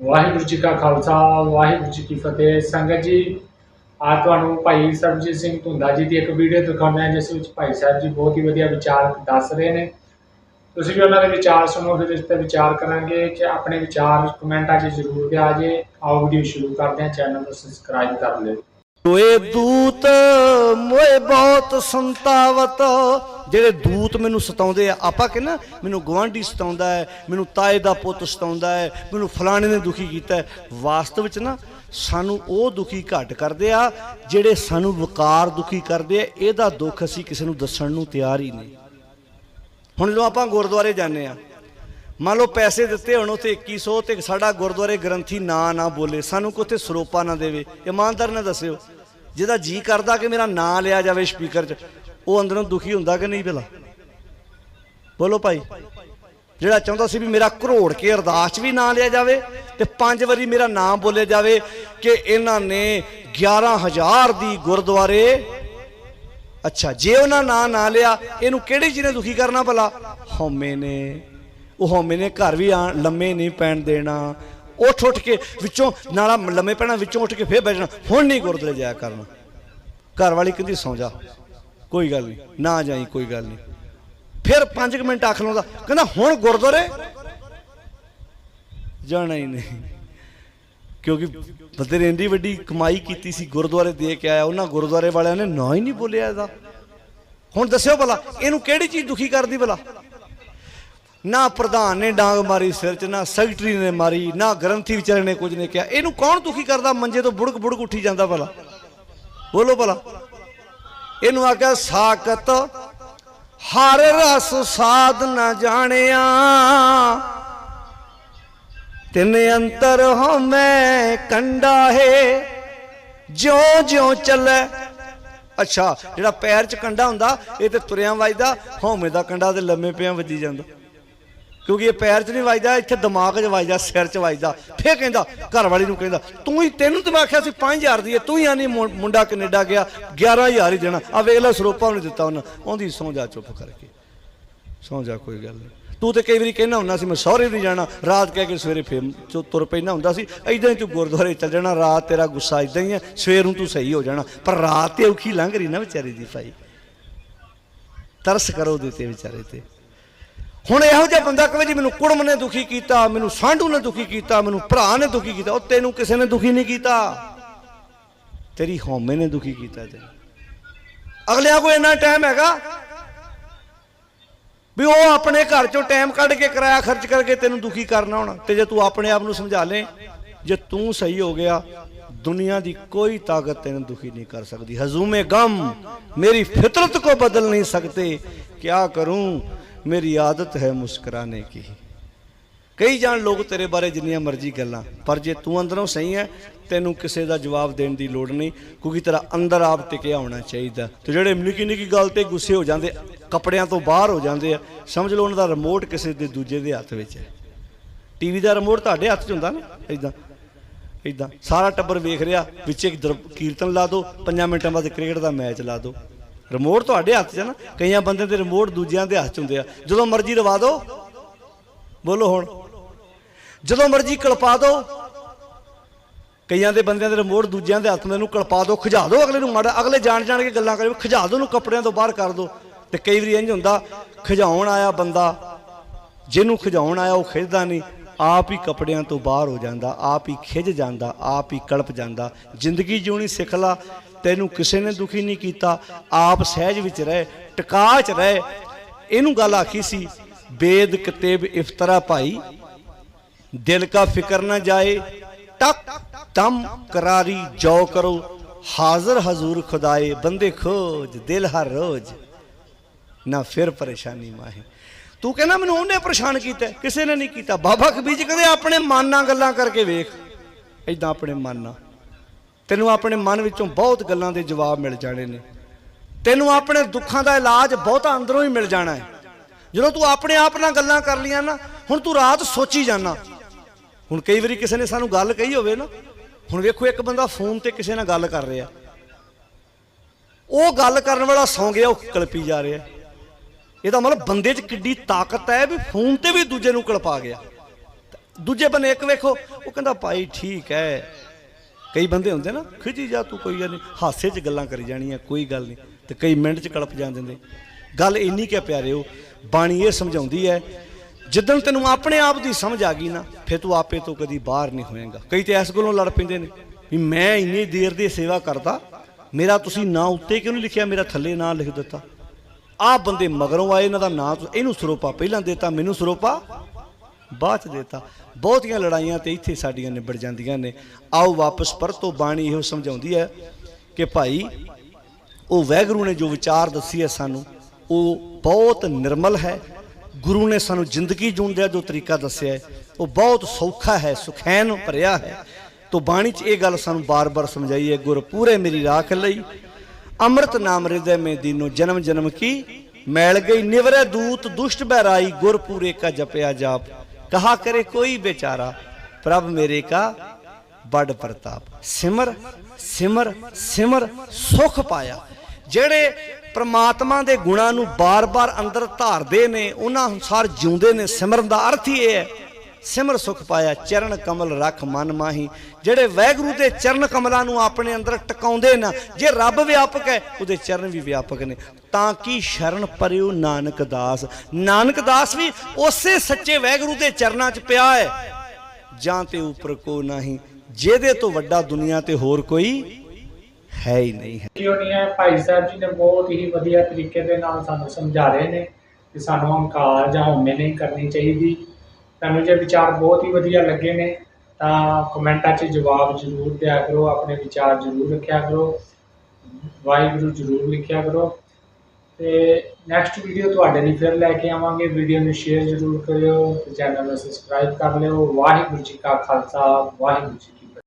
ਵਾਹਿਗੁਰੂ ਜੀ ਕਾ ਖਾਲਸਾ, ਵਾਹਿਗੁਰੂ ਜੀ ਕੀ ਫਤਿਹ। ਸੰਗਤ ਜੀ ਆ ਤੁਹਾਨੂੰ ਭਾਈ ਸਰਬਜੀਤ ਸਿੰਘ ਧੁੰਦਾ ਜੀ ਦੀ ਇੱਕ ਵੀਡੀਓ ਦਿਖਾਉਣਾ ਹੈ, ਜਿਸ ਵਿੱਚ ਭਾਈ ਸਾਹਿਬ ਜੀ ਬਹੁਤ ਹੀ ਵਧੀਆ ਵਿਚਾਰ ਦੱਸ ਰਹੇ ਨੇ। ਤੁਸੀਂ ਵੀ ਉਹਨਾਂ ਦੇ ਵਿਚਾਰ ਸੁਣੋ, ਫਿਰ ਇਸ ਤੇ ਵਿਚਾਰ ਕਰਾਂਗੇ ਕਿ ਆਪਣੇ ਵਿਚਾਰ ਕਮੈਂਟਾਂ 'ਚ ਜ਼ਰੂਰ ਦਿਆ ਜੇ। ਆਓ ਵੀਡੀਓ ਸ਼ੁਰੂ ਕਰਦੇ ਹਾਂ, ਚੈਨਲ ਨੂੰ ਸਬਸਕ੍ਰਾਈਬ ਕਰ ਲਿਓ। ਓਏ ਦੂਤ, ਮੋਏ ਬਹੁਤ ਸੰਤਾਵਤ। ਜਿਹੜੇ ਦੂਤ ਮੈਨੂੰ ਸਤਾਉਂਦੇ ਆ, ਆਪਾਂ ਕਹਿੰਨਾ ਮੈਨੂੰ ਗਵਾਂਢੀ ਸਤਾਉਂਦਾ ਹੈ, ਮੈਨੂੰ ਤਾਏ ਦਾ ਪੁੱਤ ਸਤਾਉਂਦਾ ਹੈ, ਮੈਨੂੰ ਫਲਾਣੇ ਨੇ ਦੁਖੀ ਕੀਤਾ ਹੈ। ਵਾਸਤਵ ਵਿੱਚ ਨਾ, ਸਾਨੂੰ ਉਹ ਦੁਖੀ ਘੱਟ ਕਰਦੇ ਆ, ਜਿਹੜੇ ਸਾਨੂੰ ਵਕਾਰ ਦੁਖੀ ਕਰਦੇ ਆ, ਇਹਦਾ ਦੁੱਖ ਅਸੀਂ ਕਿਸੇ ਨੂੰ ਦੱਸਣ ਨੂੰ ਤਿਆਰ ਹੀ ਨਹੀਂ। ਹੁਣ ਜਦੋਂ ਆਪਾਂ ਗੁਰਦੁਆਰੇ ਜਾਂਦੇ ਆ, ਮੰਨ ਲਓ ਪੈਸੇ ਦਿੱਤੇ ਹੁਣ ਉੱਥੇ 2100 ਤੇ ਸਾਡਾ ਗੁਰਦੁਆਰੇ ਗ੍ਰੰਥੀ ਨਾ ਨਾ ਬੋਲੇ, ਸਾਨੂੰ ਕੋਈ ਉੱਥੇ ਸਰੋਪਾ ਨਾ ਦੇਵੇ, ਇਮਾਨਦਾਰ ਨਾਲ ਦੱਸਿਓ। ਜਿਹਦਾ ਜੀ ਕਰਦਾ ਕਿ ਮੇਰਾ ਨਾਂ ਲਿਆ ਜਾਵੇ ਸਪੀਕਰ 'ਚ, ਉਹ ਅੰਦਰੋਂ ਦੁਖੀ ਹੁੰਦਾ ਕਿ ਨਹੀਂ ਭਲਾ? ਬੋਲੋ ਭਾਈ। ਜਿਹੜਾ ਚਾਹੁੰਦਾ ਸੀ ਵੀ ਮੇਰਾ ਘਰੋੜ ਕੇ ਅਰਦਾਸ 'ਚ ਵੀ ਨਾਂ ਲਿਆ ਜਾਵੇ ਤੇ ਪੰਜ ਵਾਰੀ ਮੇਰਾ ਨਾਮ ਬੋਲਿਆ ਜਾਵੇ ਕਿ ਇਹਨਾਂ ਨੇ 11000 ਦੀ ਗੁਰਦੁਆਰੇ, ਅੱਛਾ, ਜੇ ਉਹਨਾਂ ਨਾਂ ਨਾ ਲਿਆ, ਇਹਨੂੰ ਕਿਹੜੀ ਚੀਜ਼ ਨੇ ਦੁਖੀ ਕਰਨਾ ਭਲਾ? ਹਉਮੈ ਨੇ। ਉਹ ਹਉਮੈ ਨੇ ਘਰ ਵੀ ਆ ਲੰਮੇ ਨਹੀਂ ਪੈਣ ਦੇਣਾ। ਉੱਠ ਉੱਠ ਕੇ ਵਿੱਚੋਂ ਨਾਲਾ ਲੰਮੇ ਪੈਣਾ, ਵਿੱਚੋਂ ਉੱਠ ਕੇ ਫੇਰ ਬੈਠਣਾ ਹੁਣ ਨਹੀਂ ਗੁਰਦੁਆਰੇ ਜਾਇਆ ਕਰਨਾ। ਘਰ ਵਾਲੀ ਕਹਿੰਦੀ, ਸੌਂ ਜਾ। ਕੋਈ ਗੱਲ ਨਹੀਂ, ਨਾ ਜਾਈ, ਕੋਈ ਗੱਲ ਨਹੀਂ। ਫਿਰ 5 ਮਿੰਟ ਆਖ ਲਾਉਂਦਾ ਕਹਿੰਦਾ, ਹੁਣ ਗੁਰਦੁਆਰੇ? ਜਾਣਾ ਹੀ ਨਹੀਂ। ਕਿਉਂਕਿ ਬੰਦੇ ਨੇ ਇੰਨੀ ਵੱਡੀ ਕਮਾਈ ਕੀਤੀ ਸੀ ਗੁਰਦੁਆਰੇ ਦੇ ਕੇ ਆਇਆ, ਉਹਨਾਂ ਗੁਰਦੁਆਰੇ ਵਾਲਿਆਂ ਨੇ ਨਾ ਹੀ ਨਹੀਂ ਬੋਲਿਆ ਇਹਦਾ। ਹੁਣ ਦੱਸਿਓ ਭਲਾ, ਇਹਨੂੰ ਕਿਹੜੀ ਚੀਜ਼ ਦੁਖੀ ਕਰਦੀ ਭਲਾ? ਨਾ ਪ੍ਰਧਾਨ ਨੇ ਡਾਂਗ ਮਾਰੀ ਸਿਰ 'ਚ, ਨਾ ਸੈਕਟਰੀ ਨੇ ਮਾਰੀ, ਨਾ ਗ੍ਰੰਥੀ ਵਿਚਾਰੇ ਨੇ ਕੁਝ ਨੇ ਕਿਹਾ। ਇਹਨੂੰ ਕੌਣ ਦੁਖੀ ਕਰਦਾ? ਮੰਜੇ ਤੋਂ ਬੁੜਕ ਬੁੜਕ ਉੱਠੀ ਜਾਂਦਾ ਭਲਾ। ਬੋਲੋ ਭਲਾ। ਇਹਨੂੰ ਆਖਿਆ ਸਾਕਤ ਹਰ ਰਸ ਸਾਧ ਨਾ ਜਾਣਿਆ। ਤਿੰਨ ਅੰਤਰ ਹੋ ਕੰਡਾ ਹੈ। ਜਿਉਂ ਜਿਉਂ ਚੱਲੇ। ਅੱਛਾ, ਜਿਹੜਾ ਪੈਰ 'ਚ ਕੰਡਾ ਹੁੰਦਾ, ਇਹ ਤੇ ਤੁਰਿਆਂ ਵੱਜਦਾ, ਹਉਮੈ ਦਾ ਕੰਡਾ ਤੇ ਲੰਮੇ ਪਿਆਂ ਵੱਜੀ ਜਾਂਦਾ। ਕਿਉਂਕਿ ਇਹ ਪੈਰ 'ਚ ਨਹੀਂ ਵੱਜਦਾ, ਇੱਥੇ ਦਿਮਾਗ 'ਚ ਵੱਜਦਾ, ਸਿਰ 'ਚ ਵੱਜਦਾ। ਫੇਰ ਕਹਿੰਦਾ ਘਰ ਵਾਲੀ ਨੂੰ ਕਹਿੰਦਾ, ਤੂੰ ਹੀ ਤੈਨੂੰ ਤੇ ਮੈਂ ਆਖਿਆ ਸੀ 5000 ਦੀ ਹੈ ਤੂੰ ਹੀ ਆਨੀ ਮੁੰਡਾ ਕੈਨੇਡਾ ਗਿਆ 11000 ਹੀ ਦੇਣਾ। ਆ ਵੇਖ ਲੈ ਸਰੋਪਾ ਨੂੰ ਦਿੱਤਾ ਉਹਨਾਂ। ਉਹਦੀ ਸੌਂ ਜਾ ਚੁੱਪ ਕਰਕੇ। ਸੌਂ ਜਾ, ਕੋਈ ਗੱਲ ਨਹੀਂ ਤੂੰ ਤੇ ਕਈ ਵਾਰੀ ਕਹਿਣਾ ਹੁੰਦਾ ਸੀ, ਮੈਂ ਸਹੁਰੇ ਨਹੀਂ ਜਾਣਾ। ਰਾਤ ਕਹਿ ਕੇ ਸਵੇਰੇ ਫੇਰ ਚੋ, ਤੁਰ ਪੈਣਾ ਹੁੰਦਾ ਸੀ। ਐਦਾਂ ਹੀ ਤੂੰ ਗੁਰਦੁਆਰੇ ਚੱਲ ਜਾਣਾ, ਰਾਤ ਤੇਰਾ ਗੁੱਸਾ ਐਦਾਂ ਹੀ ਹੈ, ਸਵੇਰ ਨੂੰ ਤੂੰ ਸਹੀ ਹੋ ਜਾਣਾ। ਪਰ ਰਾਤ ਤੇ ਔਖੀ ਲੰਘ ਰਹੀ ਨਾ ਵਿਚਾਰੀ ਦੀ ਭਾਈ। ਤਰਸ ਕਰੋ ਦੇ ਤੇ ਵਿਚਾਰੇ ਤੇ। ਹੁਣ ਇਹੋ ਜਿਹਾ ਬੰਦਾ ਕਹੇ ਜੀ ਮੈਨੂੰ ਕੁੜਮ ਨੇ ਦੁਖੀ ਕੀਤਾ, ਮੈਨੂੰ ਸਾਂਢੂ ਨੇ ਦੁਖੀ ਕੀਤਾ, ਮੈਨੂੰ ਭਰਾ ਨੇ ਦੁਖੀ ਕੀਤਾ, ਉਹ ਤੈਨੂੰ ਕਿਸੇ ਨੇ ਦੁਖੀ ਨਹੀਂ ਕੀਤਾ। ਤੇਰੀ ਹਉਮੈ ਨੇ ਦੁਖੀ ਕੀਤਾ ਤੈਨੂੰ। ਅਗਲਿਆਂ ਕੋਲ ਇੰਨਾ ਟਾਈਮ ਹੈਗਾ ਵੀ ਉਹ ਆਪਣੇ ਘਰ ਚੋਂ ਟਾਈਮ ਕੱਢ ਕੇ ਕਿਰਾਇਆ ਖਰਚ ਕਰਕੇ ਤੈਨੂੰ ਦੁਖੀ ਕਰਨਾ ਹੋਣਾ ਤੇ ਜੇ ਤੂੰ ਆਪਣੇ ਆਪ ਨੂੰ ਸਮਝਾ ਲੇ, ਜੇ ਤੂੰ ਸਹੀ ਹੋ ਗਿਆ, ਦੁਨੀਆ ਦੀ ਕੋਈ ਤਾਕਤ ਤੈਨੂੰ ਦੁਖੀ ਨਹੀਂ ਕਰ ਸਕਦੀ। ਹਜ਼ੂਮੇ ਗਮ ਮੇਰੀ ਫਿਤਰਤ ਕੋ ਬਦਲ ਨਹੀਂ ਸਕਤੇ ਕਿਆ ਕਰੂੰ? ਮੇਰੀ ਆਦਤ ਹੈ ਮੁਸਕਰਾਨੇ ਕੀ ਕਈ ਜਾਣ ਲੋਕ ਤੇਰੇ ਬਾਰੇ ਜਿੰਨੀਆਂ ਮਰਜ਼ੀ ਗੱਲਾਂ ਪਰ ਜੇ ਤੂੰ ਅੰਦਰੋਂ ਸਹੀ ਹੈ ਤੈਨੂੰ ਕਿਸੇ ਦਾ ਜਵਾਬ ਦੇਣ ਦੀ ਲੋੜ ਨਹੀਂ ਕਿਉਂਕਿ ਤੇਰਾ ਅੰਦਰ ਆਪ ਟਿਕਿਆ ਹੋਣਾ ਚਾਹੀਦਾ ਤੇ ਜਿਹੜੇ ਨਿੱਕੀ ਨਿੱਕੀ ਗੱਲ ਤੇ ਗੁੱਸੇ ਹੋ ਜਾਂਦੇ ਕੱਪੜਿਆਂ ਤੋਂ ਬਾਹਰ ਹੋ ਜਾਂਦੇ ਆ ਸਮਝ ਲਓ ਉਹਨਾਂ ਦਾ ਰਿਮੋਟ ਕਿਸੇ ਦੇ ਦੂਜੇ ਦੇ ਹੱਥ ਵਿੱਚ ਹੈ ਟੀਵੀ ਦਾ ਰਿਮੋਟ ਤੁਹਾਡੇ ਹੱਥ 'ਚ ਹੁੰਦਾ ਨਾ ਇਦਾਂ ਇਦਾਂ ਸਾਰਾ ਟੱਬਰ ਵੇਖ ਰਿਹਾ ਵਿੱਚ ਇੱਕ ਦਰ- ਕੀਰਤਨ ਲਾ ਦਿਓ 5 ਮਿੰਟਾਂ ਬਾਅਦ ਕ੍ਰਿਕਟ ਦਾ ਮੈਚ ਲਾ ਦਿਓ ਰਿਮੋਟ ਤੁਹਾਡੇ ਹੱਥ 'ਚ ਹੈ ਨਾ, ਕਈਆਂ ਬੰਦੇ ਦੇ ਰਿਮੋਟ ਦੂਜਿਆਂ ਦੇ ਹੱਥ 'ਚ ਹੁੰਦੇ ਆ। ਜਦੋਂ ਮਰਜ਼ੀ ਰਵਾ ਦਿਓ। ਬੋਲੋ ਹੁਣ। ਜਦੋਂ ਮਰਜ਼ੀ ਕਲਪਾ ਦਿਓ। ਕਈਆਂ ਦੇ ਬੰਦਿਆਂ ਦੇ ਰਿਮੋਟ ਦੂਜਿਆਂ ਦੇ ਹੱਥ ਨੂੰ ਕਲਪਾ ਦਿਓ, ਖਿਜਾ ਦਿਓ ਅਗਲੇ ਨੂੰ ਮਾੜਾ। ਅਗਲੇ ਜਾਣ ਜਾਣ ਕੇ ਗੱਲਾਂ ਕਰੇ, ਖਿਜਾ ਦਿਓ ਉਹਨੂੰ ਕੱਪੜਿਆਂ ਤੋਂ ਬਾਹਰ ਕਰ ਦਿਓ। ਤੇ ਕਈ ਵਾਰੀ ਇੰਜ ਹੁੰਦਾ, ਖਿਜਾਉਣ ਆਇਆ ਬੰਦਾ, ਜਿਹਨੂੰ ਖਿਜਾਉਣ ਆਇਆ ਉਹ ਖਿਜਦਾ ਨਹੀਂ। ਆਪ ਹੀ ਕੱਪੜਿਆਂ ਤੋਂ ਬਾਹਰ ਹੋ ਜਾਂਦਾ, ਆਪ ਹੀ ਖਿਜ ਜਾਂਦਾ, ਆਪ ਹੀ ਕਲਪ ਜਾਂਦਾ। ਜ਼ਿੰਦਗੀ ਜਿਉਣੀ ਸਿੱਖ ਲਾ। ਤੈਨੂੰ ਕਿਸੇ ਨੇ ਦੁਖੀ ਨਹੀਂ ਕੀਤਾ, ਆਪ ਸਹਿਜ ਵਿੱਚ ਰਹਿ, ਟਿਕਾ ਚ ਰਹਿ। ਇਹਨੂੰ ਗੱਲ ਆਖੀ ਸੀ, ਬੇਦ ਕਿਤੇਬ ਇਫਤਰਾ ਭਾਈ, ਦਿਲ ਕਾ ਫਿਕਰ ਨਾ ਜਾਏ, ਟਕ ਤਮ ਕਰਾਰੀ ਜੋ ਕਰੋ, ਹਾਜ਼ਰ ਹਜ਼ੂਰ ਖੁਦਾਏ, ਬੰਦੇ ਖੋਜ, ਦਿਲ ਹਰ ਰੋਜ਼। ਨਾ ਫਿਰ ਪਰੇਸ਼ਾਨੀ ਮਾਹੇ। ਤੂੰ ਕਹਿੰਦਾ ਮੈਨੂੰ ਉਹਨੇ ਪਰੇਸ਼ਾਨ ਕੀਤਾ, ਕਿਸੇ ਨੇ ਨਹੀਂ ਕੀਤਾ। ਬਾਬਾ ਕਬੀਰ ਜੀ ਕਹਿੰਦੇ ਆਪਣੇ ਮਨ ਨਾਲ ਗੱਲਾਂ ਕਰਕੇ ਵੇਖ। ਐਦਾਂ ਆਪਣੇ ਮਨ। ਨਾਲ ਤੈਨੂੰ ਆਪਣੇ ਮਨ ਵਿੱਚੋਂ ਬਹੁਤ ਗੱਲਾਂ ਦੇ ਜਵਾਬ ਮਿਲ ਜਾਣੇ ਨੇ। ਤੈਨੂੰ ਆਪਣੇ ਦੁੱਖਾਂ ਦਾ ਇਲਾਜ ਬਹੁਤਾ ਅੰਦਰੋਂ ਹੀ ਮਿਲ ਜਾਣਾ ਹੈ। ਜਦੋਂ ਤੂੰ ਆਪਣੇ ਆਪ ਨਾਲ ਗੱਲਾਂ ਕਰ ਲੀਆਂ ਨਾ, ਹੁਣ ਤੂੰ ਰਾਤ ਸੋਚੀ ਜਾਣਾ ਹੁਣ ਕਈ ਵਾਰੀ ਕਿਸੇ ਨੇ ਸਾਨੂੰ ਗੱਲ ਕਹੀ ਹੋਵੇ ਨਾ, ਹੁਣ ਵੇਖੋ ਇੱਕ ਬੰਦਾ ਫੋਨ ਤੇ ਕਿਸੇ ਨਾਲ ਗੱਲ ਕਰ ਰਿਹਾ। ਉਹ ਗੱਲ ਕਰਨ ਵਾਲਾ ਸੌਂ ਗਿਆ ਉਹ ਕਲਪੀ ਜਾ ਰਿਹਾ। ਇਹਦਾ ਮਤਲਬ ਬੰਦੇ 'ਚ ਕਿੱਡੀ ਤਾਕਤ ਹੈ ਵੀ ਫੋਨ ਤੇ ਵੀ ਦੂਜੇ ਨੂੰ ਕਲਪਾ ਗਿਆ। ਦੂਜੇ ਬੰਨੇ ਇੱਕ ਵੇਖੋ, ਉਹ ਕਹਿੰਦਾ, ਭਾਈ ਠੀਕ ਹੈ ਕਈ ਬੰਦੇ ਹੁੰਦੇ ਨਾ ਖਿਜੀ ਜਾ, ਤੂੰ ਕੋਈ ਗੱਲ ਨਹੀਂ ਹਾਸੇ 'ਚ ਗੱਲਾਂ ਕਰੀ ਜਾਣੀਆਂ, ਕੋਈ ਗੱਲ ਨਹੀਂ ਤੇ ਕਈ ਮਿੰਟ 'ਚ ਕਲਪ ਜਾਂ ਦਿੰਦੇ। ਗੱਲ ਇੰਨੀ ਕਿ ਪਿਆਰਿਓ, ਬਾਣੀ ਇਹ ਸਮਝਾਉਂਦੀ ਹੈ, ਜਿੱਦਣ ਤੈਨੂੰ ਆਪਣੇ ਆਪ ਦੀ ਸਮਝ ਆ ਗਈ ਨਾ, ਫਿਰ ਤੂੰ ਆਪੇ ਤੋਂ ਕਦੀ ਬਾਹਰ ਨਹੀਂ ਹੋਏਗਾ। ਕਈ ਤੇ ਇਸ ਗੱਲੋਂ ਲੜ ਪੈਂਦੇ ਨੇ ਵੀ ਮੈਂ ਇੰਨੀ ਦੇਰ ਦੀ ਸੇਵਾ ਕਰਦਾ, ਮੇਰਾ ਤੁਸੀਂ ਨਾਂ ਉੱਤੇ ਕਿਉਂ ਨਹੀਂ ਲਿਖਿਆ, ਮੇਰਾ ਥੱਲੇ ਨਾਂ ਲਿਖ ਦਿੱਤਾ? ਆਹ ਬੰਦੇ ਮਗਰੋਂ ਆਏ, ਇਹਨਾਂ ਦਾ ਨਾਂ ਇਹਨੂੰ ਸਰੋਪਾ ਪਹਿਲਾਂ ਦੇਤਾ, ਮੈਨੂੰ ਸਰੋਪਾ ਬਾਅਦ ਚ ਦੇਤਾ। ਬਹੁਤੀਆਂ ਲੜਾਈਆਂ ਤੇ ਇੱਥੇ ਸਾਡੀਆਂ ਨਿਬੜ ਜਾਂਦੀਆਂ ਨੇ। ਆਓ ਵਾਪਸ ਪਰਤੋ ਬਾਣੀ, ਇਹੋ ਸਮਝਾਉਂਦੀ ਹੈ ਕਿ ਭਾਈ, ਉਹ ਵੈਗਰੂ ਨੇ ਜੋ ਵਿਚਾਰ ਦੱਸੀ ਹੈ ਸਾਨੂੰ, ਉਹ ਬਹੁਤ ਨਿਰਮਲ ਹੈ। ਗੁਰੂ ਨੇ ਸਾਨੂੰ ਜ਼ਿੰਦਗੀ ਜੀਣ ਦਾ ਜੋ ਤਰੀਕਾ ਦੱਸਿਆ ਉਹ ਬਹੁਤ ਸੌਖਾ ਹੈ, ਸੁਖੈਨ ਭਰਿਆ ਹੈ। ਤੋ ਬਾਣੀ 'ਚ ਇਹ ਗੱਲ ਸਾਨੂੰ ਬਾਰ-ਬਾਰ ਸਮਝਾਈ ਹੈ, ਗੁਰ ਪੂਰੇ ਮੇਰੀ ਰਾਖ ਲਈ, ਅੰਮ੍ਰਿਤ ਨਾਮ ਹਿਰਦੈ ਮੇ ਦੀਨੋ ਜਨਮ ਜਨਮ ਕੀ, ਮੈਲ ਗਈ ਨਿਵਰੈ ਦੂਤ, ਦੁਸ਼ਟ ਬਹਿਰਾਈ, ਗੁਰ ਪੂਰੇ ਕਾ ਜਪਿਆ ਜਾਪ। ਕਹਾ ਕਰੇ ਕੋਈ ਬੇਚਾਰਾ ਪ੍ਰਭ ਮੇਰੇ ਕਾ ਬੜ ਪ੍ਰਤਾਪ। ਸਿਮਰ ਸਿਮਰ ਸਿਮਰ ਸੁਖ ਪਾਇਆ। ਜਿਹੜੇ ਪ੍ਰਮਾਤਮਾ ਦੇ ਗੁਣਾਂ ਨੂੰ ਬਾਰ-ਬਾਰ ਅੰਦਰ ਧਾਰਦੇ ਨੇ, ਉਹਨਾਂ ਅਨੁਸਾਰ ਜਿਉਂਦੇ ਨੇ, ਸਿਮਰਨ ਦਾ ਅਰਥ ਹੀ ਇਹ ਹੈ ਸਿਮਰ ਸੁਖ ਪਾਇਆ, ਚਰਨ ਕਮਲ ਰੱਖ ਮਨ ਮਾਹੀ। ਜਿਹੜੇ ਵੈਗਰੂ ਦੇ ਚਰਨ ਕਮਲਾਂ ਨੂੰ ਆਪਣੇ ਅੰਦਰ ਟਿਕਾਉਂਦੇ ਨਾ, ਜੇ ਰੱਬ ਵਿਆਪਕ ਹੈ, ਉਹਦੇ ਚਰਨ ਵੀ ਵਿਆਪਕ ਨੇ। ਤਾਂ ਕਿ ਸ਼ਰਨ ਪਰਿਓ ਨਾਨਕ ਦਾਸ? ਨਾਨਕ ਦਾਸ ਵੀ ਉਸੇ ਸੱਚੇ ਵੈਗਰੂ ਦੇ ਚਰਨਾਂ 'ਚ ਪਿਆ ਹੈ। ਜਾਂ ਤੇ ਉੱਪਰ ਕੋ ਨਹੀਂ, ਜਿਹਦੇ ਤੋਂ ਵੱਡਾ ਦੁਨੀਆ ਤੇ ਹੋਰ ਕੋਈ ਹੈ ਹੀ ਨਹੀਂ ਹੈ। ਕਿਉਂ ਭਾਈ ਸਾਹਿਬ ਜੀ ਨੇ ਬਹੁਤ ਹੀ ਵਧੀਆ ਤਰੀਕੇ ਦੇ ਨਾਲ ਸਾਨੂੰ ਸਮਝਾ ਰਹੇ ਨੇ ਕਿ ਸਾਨੂੰ ਹੰਕਾਰ ਜਾਂ ਹਉਮੈ ਨਹੀਂ ਕਰਨੀ ਚਾਹੀਦੀ। ਤੁਹਾਨੂੰ ਜੇ ਵਿਚਾਰ ਬਹੁਤ ਹੀ ਵਧੀਆ ਲੱਗੇ ਨੇ, ਤਾਂ ਕਮੈਂਟਾਂ 'ਚ ਜਵਾਬ ਜ਼ਰੂਰ ਦਿਆ ਕਰੋ, ਆਪਣੇ ਵਿਚਾਰ ਜ਼ਰੂਰ ਰੱਖਿਆ ਕਰੋ, ਵਾਹਿਗੁਰੂ ਜ਼ਰੂਰ ਲਿਖਿਆ ਕਰੋ। ਤੇ ਨੈਕਸਟ ਵੀਡੀਓ ਤੁਹਾਡੇ ਲਈ ਫਿਰ ਲੈ ਕੇ ਆਵਾਂਗੇ। ਵੀਡੀਓ ਨੂੰ ਸ਼ੇਅਰ ਜ਼ਰੂਰ ਕਰਿਓ ਤੇ ਚੈਨਲ ਨੂੰ ਸਬਸਕ੍ਰਾਈਬ ਕਰ ਲਿਓ। ਵਾਹਿਗੁਰੂ ਜੀ ਕਾ ਖਾਲਸਾ, ਵਾਹਿਗੁਰੂ ਜੀ